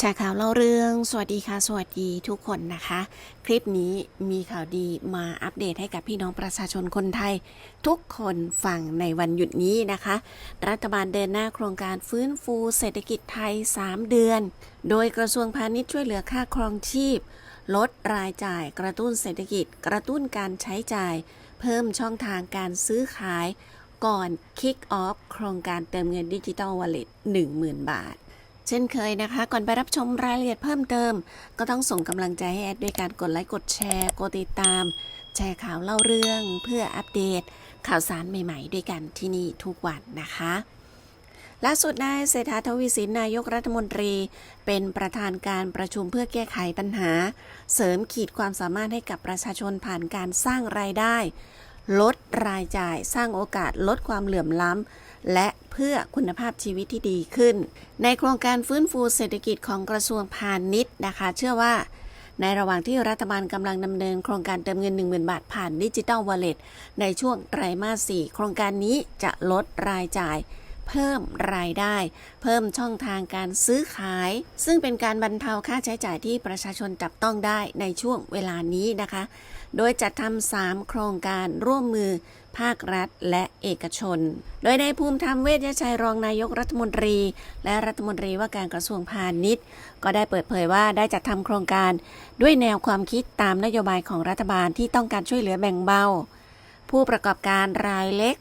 แชร์ข่าวเล่าเรื่อง สวัสดีค่ะ สวัสดีทุกคนนะคะ คลิปนี้มีข่าวดีมาอัปเดตให้กับพี่น้องประชาชนคนไทย ทุกคนฟังในวันหยุดนี้นะคะ รัฐบาลเดินหน้าโครงการฟื้นฟูเศรษฐกิจไทย 3 เดือน โดยกระทรวงพาณิชย์ช่วยเหลือค่าครองชีพ ลดรายจ่ายกระตุ้นเศรษฐกิจ กระตุ้นการใช้จ่าย เพิ่มช่องทางการซื้อขาย ก่อน Kick Off โครงการเติมเงินดิจิ t a ลวอลเล็ต10,000 บาท เช่นเคยนะคะ ก่อนไปรับชมรายละเอียดเพิ่มเติม ก็ต้องส่งกำลังใจให้แอดด้วยการกดไลค์กดแชร์กดติดตาม แชร์ข่าวเล่าเรื่องเพื่ออัปเดต ข่าวสารใหม่ๆ ด้วยกันที่นี่ทุกวันนะคะล่าสุดนายเศรษฐาทวีสินนายกรัฐมนตรี เป็นประธานการประชุมเพื่อแก้ไขปัญหา เสริมขีดความสามารถให้กับประชาชนผ่านการสร้างรายได้ ลดรายจ่ายสร้างโอกาสลดความเหลื่อมล้ำและ เพื่อคุณภาพชีวิตที่ดีขึ้น ในโครงการฟื้นฟูเศรษฐกิจของกระทรวงพาณิชย์นะคะ เชื่อว่า ในระหว่างที่รัฐบาลกำลังดำเนินโครงการเติมเงิน 10,000 บาทผ่านดิจิตอลวอลเล็ตในช่วงไตรมาส 4 โครงการนี้จะลดรายจ่าย เพิ่มรายได้ เพิ่มช่องทางการซื้อขาย ซึ่งเป็นการบรรเทาค่าใช้จ่ายที่ประชาชนจับต้องได้ในช่วงเวลานี้นะคะ โดยจัดทำสามโครงการร่วมมือภาครัฐและเอกชน โดยในภูมิธรรมเวชยชัยรองนายกรัฐมนตรี และรัฐมนตรีว่าการกระทรวงพาณิชย์ ก็ได้เปิดเผยว่าได้จัดทำโครงการด้วยแนวความคิดตามนโยบายของรัฐบาลที่ต้องการช่วยเหลือแบ่งเบาผู้ประกอบการรายเล็ก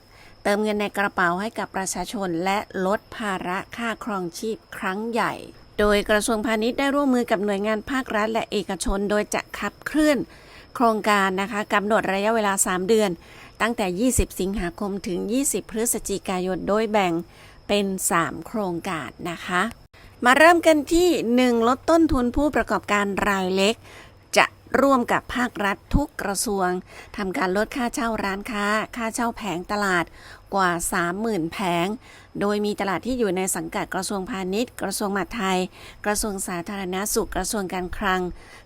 เติมเงินในกระเป๋าให้กับประชาชนและลดภาระค่าครองชีพครั้งใหญ่ โดยกระทรวงพาณิชย์ได้ร่วมมือกับหน่วยงานภาครัฐและเอกชน โดยจะขับเคลื่อนโครงการนะคะกำหนดระยะเวลา 3 เดือน ตั้งแต่ 20 สิงหาคมถึง 20 พฤศจิกายน โดยแบ่งเป็น 3 โครงการนะคะ มาเริ่มกันที่ 1 ลดต้นทุนผู้ประกอบการรายเล็ก ร่วมกับภาครัฐทุกกระทรวงทำการลดค่าเช่าร้านค้า ค่าเช่าแผงตลาดกว่า 30,000 แผง โดยมีตลาดที่อยู่ในสังกัดกระทรวงพาณิชย์ กระทรวงมหาดไทย กระทรวงสาธารณสุข กระทรวงการคลัง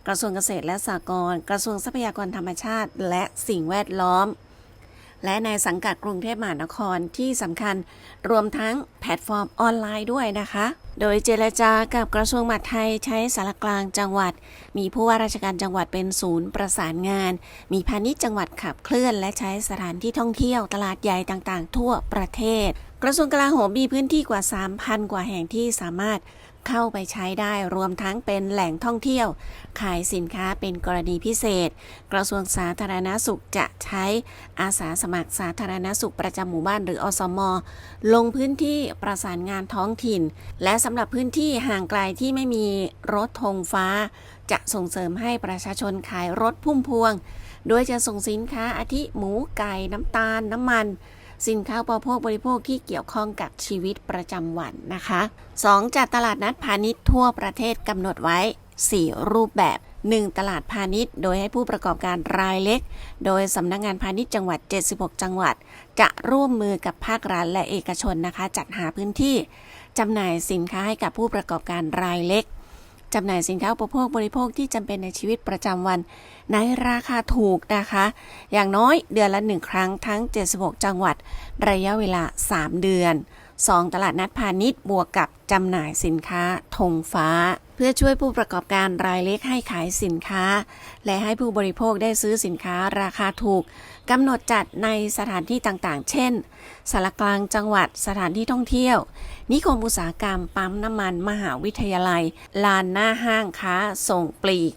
กระทรวงเกษตรและสหกรณ์ กระทรวงทรัพยากรธรรมชาติ และสิ่งแวดล้อม และในสังกัดกรุงเทพมหานครที่สำคัญ รวมทั้งแพลตฟอร์มออนไลน์ด้วยนะคะ โดยเจรจากับกระทรวงมหาดไทยใช้สารกลางจังหวัด มีผู้ว่าราชการจังหวัดเป็นศูนย์ประสานงาน มีพาณิชย์จังหวัดขับเคลื่อน และใช้สถานที่ท่องเที่ยวตลาดใหญ่ต่างๆ ทั่วประเทศ กระทรวงกลาโหมมีพื้นที่กว่า 3,000 กว่าแห่งที่สามารถ เข้าไปใช้ได้รวมทั้งเป็นแหล่งท่องเที่ยว ขายสินค้าเป็นกรณีพิเศษ กระทรวงสาธารณาสุขจะใช้อาสาสมัครสาธารณสุขประจำหมู่บ้านหรืออสม ลงพื้นที่ประสานงานท้องถิ่น และสำหรับพื้นที่ห่างไกลที่ไม่มีรถธงฟ้า จะส่งเสริมให้ประชาชนขายรถพุ่มพวง โดยจะส่งสินค้าอาทิหมูไก่น้ำตาลน้ำมัน สินค้าอุปโภคบริโภคที่เกี่ยวข้องกับชีวิตประจำวันนะคะ 2. จัดตลาดนัดพาณิชย์ทั่วประเทศกำหนดไว้ 4 รูปแบบ 1. ตลาดพาณิชย์ โดยให้ผู้ประกอบการรายเล็ก โดยสำนักงงานพาณิชย์จังหวัด 76 จังหวัด จะร่วมมือกับภาครัฐและเอกชนนะคะ จัดหาพื้นที่จำหน่ายสินค้าให้กับผู้ประกอบการรายเล็ก จำหน่ายสินค้าอุปโภคบริโภคที่จำเป็นในชีวิตประจำวัน ในราคาถูกนะคะ อย่างน้อยเดือนละหนึ่งครั้งทั้ง 76 จังหวัด ระยะเวลา 3 เดือน 2. ตลาดนัดพาณิชย์บวกกับจำหน่ายสินค้าธงฟ้า พื่อช่วยผู้ประกอบการรายเล็กให้ขายสินค้า และให้ผู้บริโภคได้ซื้อสินค้าราคาถูกกำหนดจัดในสถานที่ต่างๆ เช่น สารกลางจังหวัด สถานที่ท่องเที่ยว นิคมอุตสาหกรรม ปั๊มน้ำมัน มหาวิทยาลัย ลานหน้าห้างค้า ส่งปลีก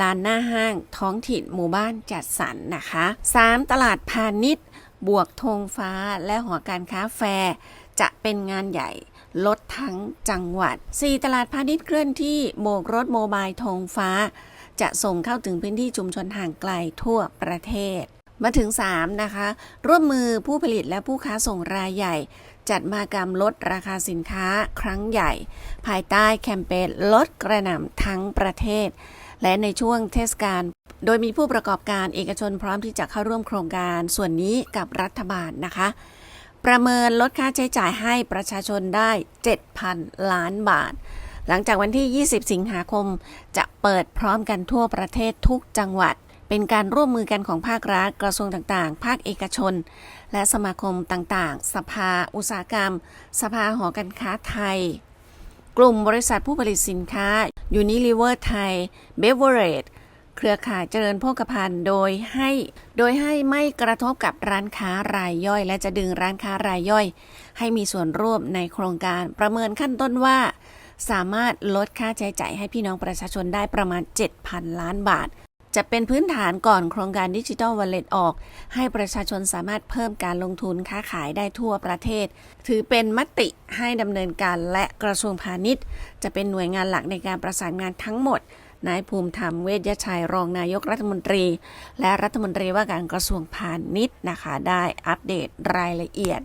ลานหน้าห้าง ท้องถิ่นหมู่บ้านจัดสรรนะคะ 3. ตลาดพาณิชย์ บวกธงฟ้าและหอการค้าแฟร์จะเป็นงานใหญ่ ลดทั้งจังหวัด 4. ตลาดพาณิชย์เคลื่อนที่โบกรถโมบายธงฟ้า จะส่งเข้าถึงพื้นที่ชุมชนห่างไกลทั่วประเทศ มาถึง 3 นะคะ ร่วมมือผู้ผลิตและผู้ค้าส่งรายใหญ่ จัดมากรรมลดราคาสินค้าครั้งใหญ่ ภายใต้แคมเปญลดกระหน่ำทั้งประเทศ และในช่วงเทศกาลโดยมีผู้ประกอบการเอกชนพร้อมที่จะเข้าร่วมโครงการส่วนนี้กับรัฐบาลนะคะ ประเมินลดค่าใช้จ่ายให้ประชาชนได้ 7,000 ล้านบาท หลังจากวันที่ 20 สิงหาคม จะเปิดพร้อมกันทั่วประเทศทุกจังหวัด เป็นการร่วมมือกันของภาครัฐ กระทรวงต่างๆ ภาคเอกชน และสมาคมต่างๆ สภา อุตสาหกรรม สภาหอการค้าไทย กลุ่มบริษัทผู้ผลิตสินค้า Unilever Thai Beverage เครือข่ายเจริญโภคภัณฑ์โดยให้ โดยให้ไม่กระทบกับร้านค้ารายย่อย และจะดึงร้านค้ารายย่อย ให้มีส่วนร่วมในโครงการประเมินขั้นต้นว่า สามารถลดค่าใช้จ่ายให้พี่น้องประชาชนได้ประมาณ 7,000 ล้านบาท จะเป็นพื้นฐานก่อนโครงการดิจิ t a ลวอลเล็ตออก ให้ประชาชนสามารถเพิ่มการลงทุนค้าขายได้ทั่วประเทศ ถือเป็นมติให้ดำเนินการและกระทรวงพาณิชย์ จะเป็นหน่วยงานหลักในการประสานงานทั้งหมด นายภูมิธรรมเวชยชัยรองนายกรัฐมนตรี และรัฐมนตรีว่าการกระทรวงพาณิชย์นะคะ ได้อัปเดตรายละเอียด